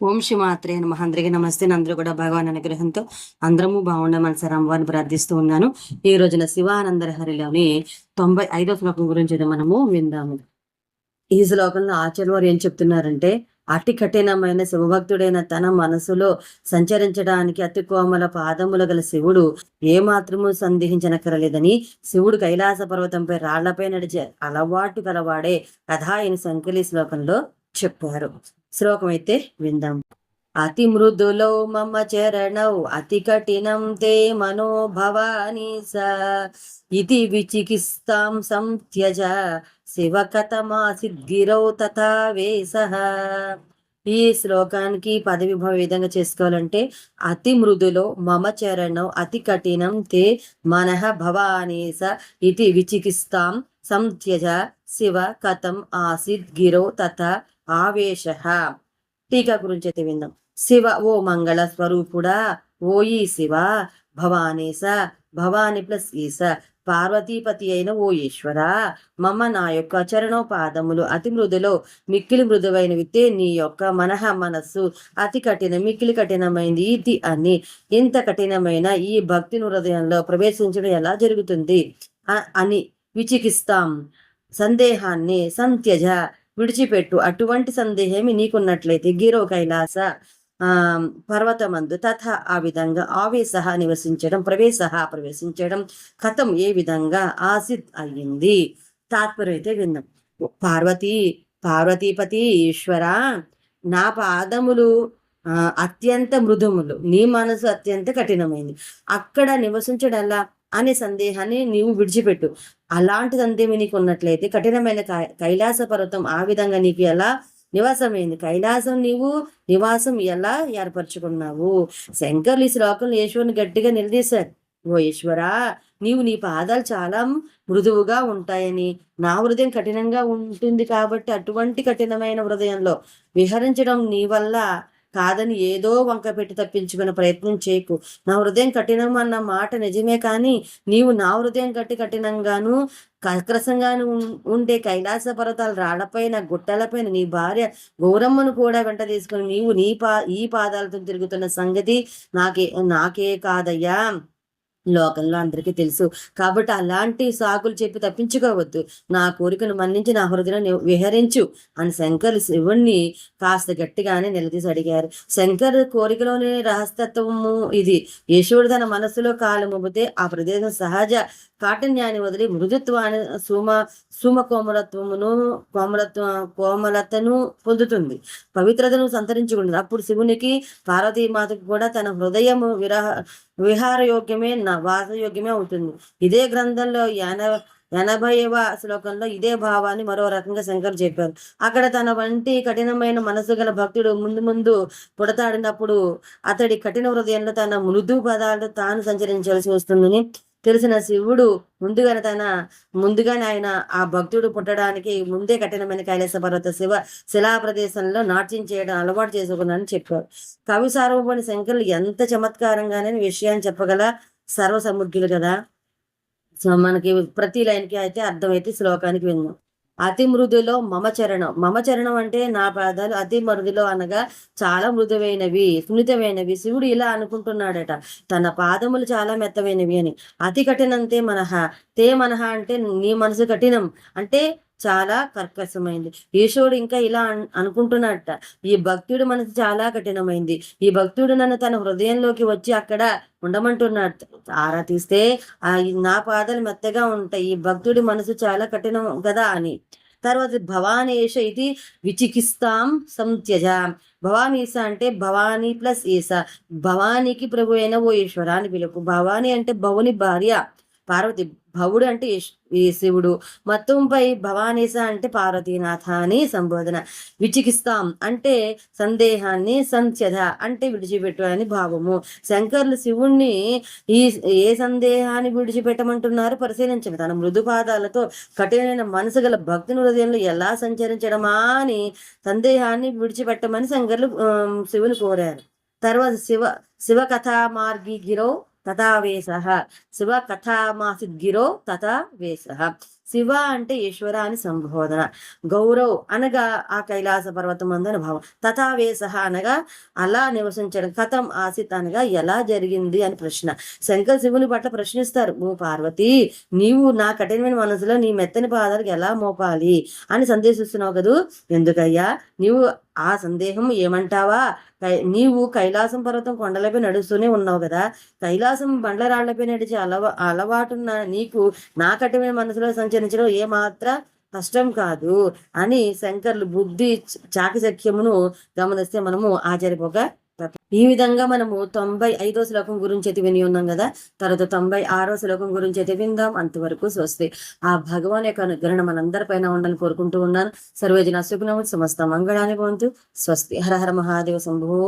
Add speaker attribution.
Speaker 1: ఓం శ్రీమాత్రే నమ. అందరికీ నమస్తే. అందరూ కూడా భగవాన్ అనుగ్రహంతో అందరము బాగుండమని సార్ అమ్మవారిని ప్రార్థిస్తూ ఉన్నాను. ఈ రోజున శివానందరహరిలోని తొంభై ఐదో శ్లోకం గురించి మనము విందాము. ఈ శ్లోకంలో ఆచార్య వారు ఏం చెప్తున్నారంటే అతి కఠినమైన శివభక్తుడైన తన మనసులో సంచరించడానికి అతి కోమల పాదముల గల శివుడు ఏ మాత్రము సందేహించనక్కరలేదని శివుడు కైలాస పర్వతంపై రాళ్ళపై నడిచే అలవాటు గలవాడే కథ ఆయన సంకలి శ్లోకంలో చెప్పారు. శ్లోకం అయితే విందాం. అతి మృదులో మమ చరణౌ అతి కఠినం తే మనోభవాని స. ఇది విచికిస్తాం సంత్యజ శివ కథమాసిద్గిరౌ తథా వేస ఈ శ్లోకానికి పదవి విధంగా చేసుకోవాలంటే అతి మృదులో మమ చరణం అతి కఠినం తే మనః భవానీస ఇది విచికిస్తాం సంత్యజ శివ కథం ఆసిద్ గిరో తథా ఆవేశ. టీకా గురించి అయితే విందాం. శివ ఓ మంగళ స్వరూపుడా ఓయి శివ భవానేశ భవాని ప్లస్ ఈశ పార్వతీపతి అయిన ఓ ఈశ్వర మమ్మ నా యొక్క చరణోపాదములు అతి మృదులో మిక్కిలి మృదువైన విత్తే నీ యొక్క మనహ మనస్సు అతి కఠిన మిక్కిలి కఠినమైంది ఇది అని ఇంత కఠినమైన ఈ భక్తిని హృదయంలో ప్రవేశించడం ఎలా జరుగుతుంది? అని విచికిస్తాం. సందేహాన్ని సంత్యజ విడిచిపెట్టు. అటువంటి సందేహమి నీకున్నట్లయితే గిరో కైలాస ఆ పర్వతమందు తథ ఆ విధంగా ఆవేశ నివసించడం ప్రవేశ ప్రవేశించడం కథం ఏ విధంగా ఆసిద్ అయ్యింది? తాత్పర్యం అయితే విందాం. పార్వతీ పార్వతీపతి ఈశ్వర నా పాదములు అత్యంత మృదుములు నీ మనసు అత్యంత కఠినమైంది. అక్కడ నివసించడల్లా అనే సందేహాన్ని నీవు విడిచిపెట్టు. అలాంటి సందేహం నీకు ఉన్నట్లయితే కఠినమైన కైలాస పర్వతం ఆ విధంగా నీకు ఎలా నివాసమైంది? కైలాసం నీవు నివాసం ఎలా ఏర్పరచుకున్నావు? శంకర్లు ఈ శ్లోకంలో ఈశ్వరుని గట్టిగా నిలదీశారు. ఓ ఈశ్వరా నీవు నీ పాదాలు చాలా మృదువుగా ఉంటాయని. నా హృదయం కఠినంగా ఉంటుంది కాబట్టి అటువంటి కఠినమైన హృదయంలో విహరించడం నీ వల్ల కాదని ఏదో వంక పెట్టి తప్పించుకునే ప్రయత్నం చేయకు. నా హృదయం కఠినం అన్న మాట నిజమే కానీ నీవు నా హృదయం కట్టి కఠినంగాను కక్రసంగాను ఉండే కైలాస పర్వతాలు రాళ్ళపైన గుట్టలపైన నీ భార్య గౌరమ్మను కూడా వెంట తీసుకుని నీవు నీ పా ఈ పాదాలతో తిరుగుతున్న సంగతి నాకే నాకే కాదయ్యా. లోకంలో అందరికీ తెలుసు. కాబట్టి అలాంటి సాకులు చెప్పి తప్పించుకోవద్దు. నా కోరికను మన్నించి నా హృదయం విహరించు అని శంకర్ శివుణ్ణి కాస్త గట్టిగానే నిలదీసి అడిగారు. శంకర్ కోరికలోని రహస్యత్వము ఇది. యశుడు తన మనసులో కాలు ఆ ప్రదేశం సహజ కాఠిన్యాన్ని వదిలి మృదుత్వాన్ని సుమ సుమ కోమలత్వమును కోమలత్వ కోమలతను పొందుతుంది. పవిత్రతను సంతరించుకుంటుంది. అప్పుడు శివునికి పార్వతీమాతకు కూడా తన హృదయము విరహ విహారయోగ్యమే నా వాసయోగ్యమే అవుతుంది ఇదే గ్రంథంలో ఎన ఎనభైవ శ్లోకంలో ఇదే భావాన్ని మరో రకంగా శంకర్ చెప్పారు. అక్కడ తన వంటి కఠినమైన మనసు గల భక్తుడు ముందు ముందు పుడతాడినప్పుడు అతడి కఠిన హృదయంలో తన మృదు పదాలు తాను సంచరించాల్సి వస్తుందని తెలిసిన శివుడు ముందుగానే తన ముందుగానే ఆయన ఆ భక్తుడు పుట్టడానికి ముందే కఠినమైన కైలాస పర్వత శివ శిలా ప్రదేశంలో నాట్యం చేయడం అలవాటు చేసుకున్నానని చెప్పారు. కవి సార్వభౌని శంకరులు ఎంత చమత్కారంగానే విషయాన్ని చెప్పగల సర్వసముద్రులు కదా? సో మనకి ప్రతి లైన్కి అయితే అర్థమైతే శ్లోకానికి విన్నాం అతి మృదులో మమచరణం మమచరణం అంటే నా పాదాలు అతి మృదులో అనగా చాలా మృదువైనవి సున్నితమైనవి శివుడు ఇలా అనుకుంటున్నాడట తన పాదములు చాలా మెత్తమైనవి అని. అతి కఠినంతే మనహ. తే మనహ అంటే నీ మనసు కఠినం. అంటే చాలా కర్కశమైంది. ఈశ్వరుడు ఇంకా ఇలా అనుకుంటున్నట్ట ఈ భక్తుడు మనసు చాలా కఠినమైంది. ఈ భక్తుడు నన్ను తన హృదయంలోకి వచ్చి అక్కడ ఉండమంటున్నాడు. ఆరా తీస్తే నా పాదాలు మెత్తగా ఉంటాయి. ఈ భక్తుడి మనసు చాలా కఠినం కదా అని. తర్వాత భవానీష ఇది విచికిస్తాం సంత్యజ భవానీస అంటే భవానీ ప్లస్ ఈస భవానీకి ప్రభు అయిన ఓ ఈశ్వర అని పిలుపు. భవానీ అంటే భవుని భార్య. పార్వతి భవుడు అంటే ఈ శివుడు. మత్తుంపై భవానీస అంటే పార్వతీనాథ అని సంబోధన. విచికిస్తాం అంటే సందేహాన్ని సంత్యధ అంటే విడిచిపెట్టు అని భావము. శంకర్లు శివుణ్ణి ఈ ఏ సందేహాన్ని విడిచిపెట్టమంటున్నారు? పరిశీలించండి. తన మృదుపాదాలతో కఠినమైన మనసు గల భక్తుని హృదయంలో ఎలా సంచరించడమా అని సందేహాన్ని విడిచిపెట్టమని శంకర్లు శివుని కోరారు. తర్వాత శివ శివ కథా మార్గి గిరో తథా వేస. శివ కథామాసిద్గిరో తథా వేస. శివ అంటే ఈశ్వర అని సంబోధన. గౌరవ్ అనగా ఆ కైలాస పర్వతం అందని భావం తథావేశ అనగా అలా నివసించడం. కథం ఆసిత్ అనగా ఎలా జరిగింది అని ప్రశ్న. శంకర్ శివుని పట్ల ప్రశ్నిస్తారు. ఓ పార్వతి నీవు నా కఠినమైన మనసులో నీ మెత్తని పాదాలకు ఎలా మోపాలి? అని సందేశిస్తున్నావు కదూ? ఎందుకయ్యా నీవు ఆ సందేహం ఏమంటావా? కై- నీవు కైలాసం పర్వతం కొండలపై నడుస్తూనే ఉన్నావు కదా? కైలాసం బండ్లరాళ్ళపై నడిచే అలవా అలవాటున్న నీకు నా కఠినమైన మనసులో సంచరించడం ఏమాత్ర కష్టం కాదు అని శంకర్లు బుద్ధి చాకచక్యమును గమనిస్తే మనము ఆశ్చర్యపోక ఈ విధంగా మనము తొంభై ఐదో శ్లోకం గురించి అయితే విని ఉన్నాం కదా తర్వాత తొంభై ఆరో శ్లోకం గురించి అయితే విందాం అంతవరకు స్వస్తి. ఆ భగవాన్ యొక్క అనుగ్రహణ మనందరిపైన ఉండాలని కోరుకుంటూ ఉన్నాను. సర్వేజన సుఖనము సమస్త మంగళాన్ని పొందుతూ స్వస్తి. హర హర మహాదేవ శంభో